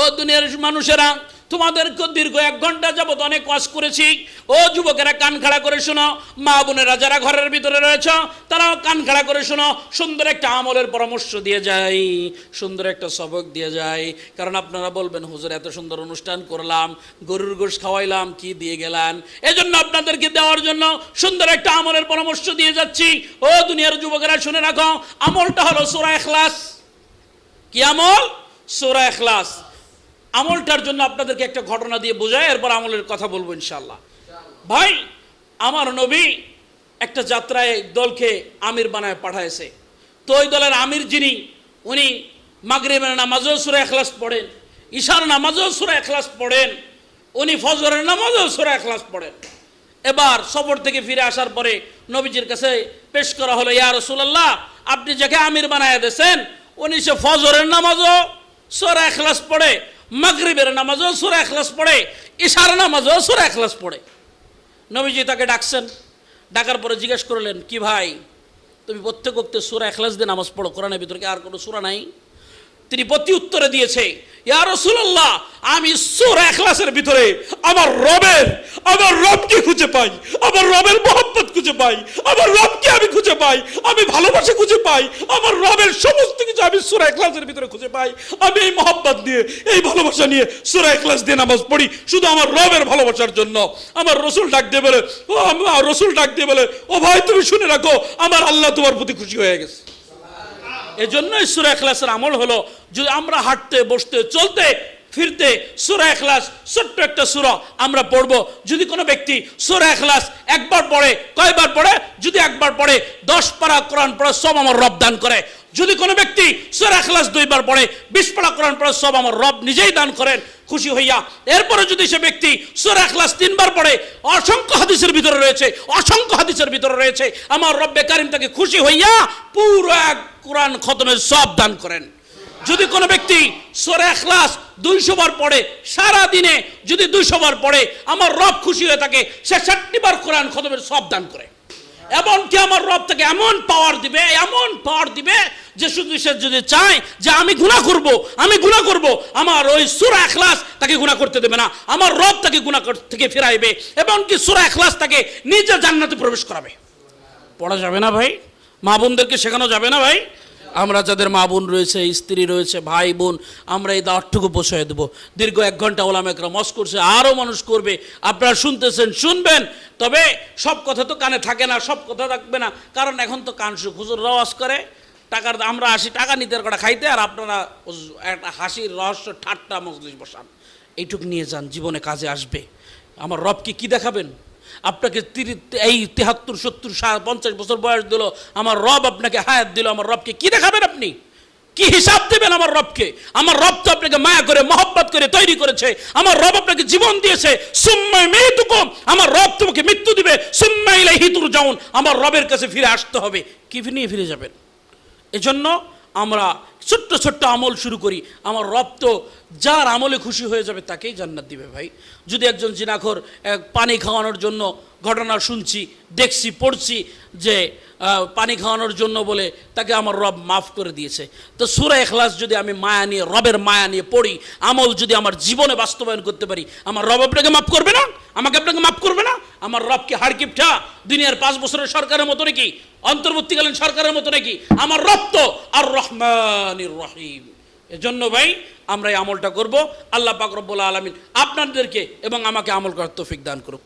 ও দুনিয়ার মানুষেরা তোমাদেরকে দীর্ঘ এক ঘণ্টা যাবত অনেক ওয়াজ করেছি। ও যুবকেরা কান খাড়া করে শোনো, মা বোনেরা যারা ঘরের ভিতরে রয়েছ, তারাও কান খাড়া করে শোনো, সুন্দর একটা আমলের পরামর্শ দিয়ে যায়, সুন্দর একটা সবক দিয়ে যায়। কারণ আপনারা বলবেন, হুজুর, এত সুন্দর অনুষ্ঠান করলাম, গরুর গোশ খাওয়াইলাম, কি দিয়ে গেলেন? এজন্য আপনাদেরকে দেওয়ার জন্য সুন্দর একটা আমলের পরামর্শ দিয়ে যাচ্ছি। ও দুনিয়ার যুবকেরা, শুনে রাখো, আমলটা হলো সুরা এখলাস কি আমল? সুরা এখলাস আমলটার জন্য আপনাদেরকে একটা ঘটনা দিয়ে বোঝায় এরপর আমলের কথা বলব ইনশাল্লাহ ভাই, আমার নবী একটা যাত্রায় দলকে আমির বানায় পাঠাইছে। তো ওই দলের আমির যিনি, উনি মাগরিবের নামাজও সুরা এখলাস পড়েন, ঈশার নামাজও সুরা এখলাস পড়েন, উনি ফজরের নামাজও সুরা এখলাস পড়েন। এবার সফর থেকে ফিরে আসার পরে নবীজির কাছে পেশ করা হলো, ইয়া রসুলাল্লাহ, আপনি যাকে আমির বানায় দিয়েছেন, উনি সে ফজরের নামাজও সোরা এখলাস পড়ে মাগরিবের নামাজও সুরা এখলাস পড়ে, ইশার নামাজও সুরা এখলাস পড়ে। নবীজি তাকে ডাকছেন, ডাকার পরে জিজ্ঞেস করলেন, কি ভাই, তুমি প্রত্যেক সুরা এখলাস দিয়ে নামাজ পড়ো? কোরআনের ভিতরে আর কোনো সুরা নাই? তিনি প্রতি উত্তরে দিয়েছে আমি সূরা ইখলাসের ভিতরে আমার রবের, আমার রবকে খুঁজে পাই, আমার রবের মোহাম্মত খুঁজে পাই, আমার রবকে আমি খুঁজে পাই, আমি ভালোবাসা খুঁজে পাই, আমার রবের সমস্ত কিছু আমি সূরা ইখলাসের ভিতরে খুঁজে পাই। আমি এই মোহাম্মত নিয়ে, এই ভালোবাসা নিয়ে সূরা ইখলাস দিয়ে নামাজ পড়ি, শুধু আমার রবের ভালোবাসার জন্য। আমার রসুল ডাক দিয়ে বলে, ও আমার রসুল ডাক দিয়ে বলে, ও ভাই, তুমি শুনে রাখো, আমার আল্লাহ তোমার প্রতি খুশি হয়ে গেছে। এজন্যই সুরা এখলাসের আমল হলো, যদি আমরা হাঁটতে, বসতে, চলতে, ফিরতে, সুরা এখলাস ছোট্ট একটা সুরা আমরা পড়ব। যদি কোনো ব্যক্তি সুরা এখলাস একবার পড়ে, কয়বার পড়ে? যদি একবার পড়ে, দশ পারা কোরআন পড়ে, সব আমার রব দান করে। যদি কোনো ব্যক্তি সুরা এখলাস দুইবার পড়ে, বিশ পারা কোরআন পড়ে, সব আমার রব নিজেই দান করেন, খুশি হইয়া। এরপরে যদি সে ব্যক্তি সুরা এখলাস তিনবার পড়ে, অসংখ্য হাদিসের ভিতরে রয়েছে, অসংখ্য হাদিসের ভিতরে রয়েছে, আমার রব্বে কারিম তাকে খুশি হইয়া পুরো এক কোরআন খতমের সব দান করেন। যদি কোনো ব্যক্তি সোরে এখলাস দুইশো বার পড়ে সারা দিনে যদি দুইশো বার পড়ে, আমার রব খুশি হয়ে থাকে, সে ষাটটি বার কোরআন খতমের সব দান করে। এমনকি আমার রব তাকে এমন পাওয়ার দিবে, এমন পাওয়ার দিবে যে শুধু সে যদি চায় যে আমি গুণা করব, আমি গুণা করব, আমার ওই সুরা এখলাস তাকে গুণা করতে দেবে না। আমার রব তাকে গুণা থেকে ফিরাইবে, এমনকি সুরা এখলাস তাকে নিজে জান্নাতে প্রবেশ করাবে। পড়া যাবে না ভাই? মা বোনদেরকে শেখানো যাবে না ভাই? আমরা যাদের মা বোন রয়েছে, স্ত্রী রয়েছে, ভাই বোন, আমরা এই দাওয়াতটুকু পৌঁছায় দেবো। দীর্ঘ এক ঘণ্টা ওলাম একরা মস করছে আরও মানুষ করবে। আপনারা শুনতেছেন, শুনবেন। তবে সব কথা তো কানে থাকে না, সব কথা থাকবে না। কারণ এখন তো কান সুখ হুজুর রওয়াজ করে, টাকার আমরা আসি, টাকা নিতে কটা খাইতে, আর আপনারা একটা হাসির রহস্য ঠাট্টা মজলিস বসান। এইটুক নিয়ে যান, জীবনে কাজে আসবে। আমার রবকে কি দেখাবেন? আপনাকে এই তেহাত্তর, সত্তর পঞ্চাশ বছর বয়স দিল। আমার রব আপনাকে হায়াত দিল। আমার রবকে কি দেখাবেন আপনি? কি হিসাব দেবেন আমার রবকে? আমার রব তো আপনাকে মায়া করে, মহব্বত করে তৈরি করেছে। আমার রব আপনাকে জীবন দিয়েছে। সুম্মাই মৃত্যুকম আমার রব তোমাকে মৃত্যু দিবে। সুম্মাই হিতুর যাউন আমার রবের কাছে ফিরে আসতে হবে। কি নিয়ে ফিরে যাবেন? এজন্য আমরা ছোট্ট ছোট্ট আমল শুরু করি। আমার রব তো যার আমলে খুশি হয়ে যাবে তাকেই জান্নাত দিবে ভাই। যদি একজন জিনাখর পানি খাওয়ানোর জন্য ঘটনা শুনছি, দেখছি, পড়ছি যে পানি খাওয়ানোর জন্য বলে তাকে আমার রব মাফ করে দিয়েছে। তো সুরা এখলাস যদি আমি মায়া নিয়ে, রবের মায়া নিয়ে পড়ি, আমল যদি আমার জীবনে বাস্তবায়ন করতে পারি, আমার রব আপনাকে মাফ করবে না? আমাকে আপনাকে মাফ করবে না? আমার রবকে হাড়কিপটা দুনিয়ার পাঁচ বছরের সরকারের মতো নাকি? অন্তর্বর্তীকালীন সরকারের মতো নাকি? আমার রব তো আর রহমানির রহিম। এজন্য ভাই, আমরা এই আমলটা করব। আল্লাহ পাক রব্বুল আলমিন আপনাদেরকে এবং আমাকে আমল করার তৌফিক দান করুক।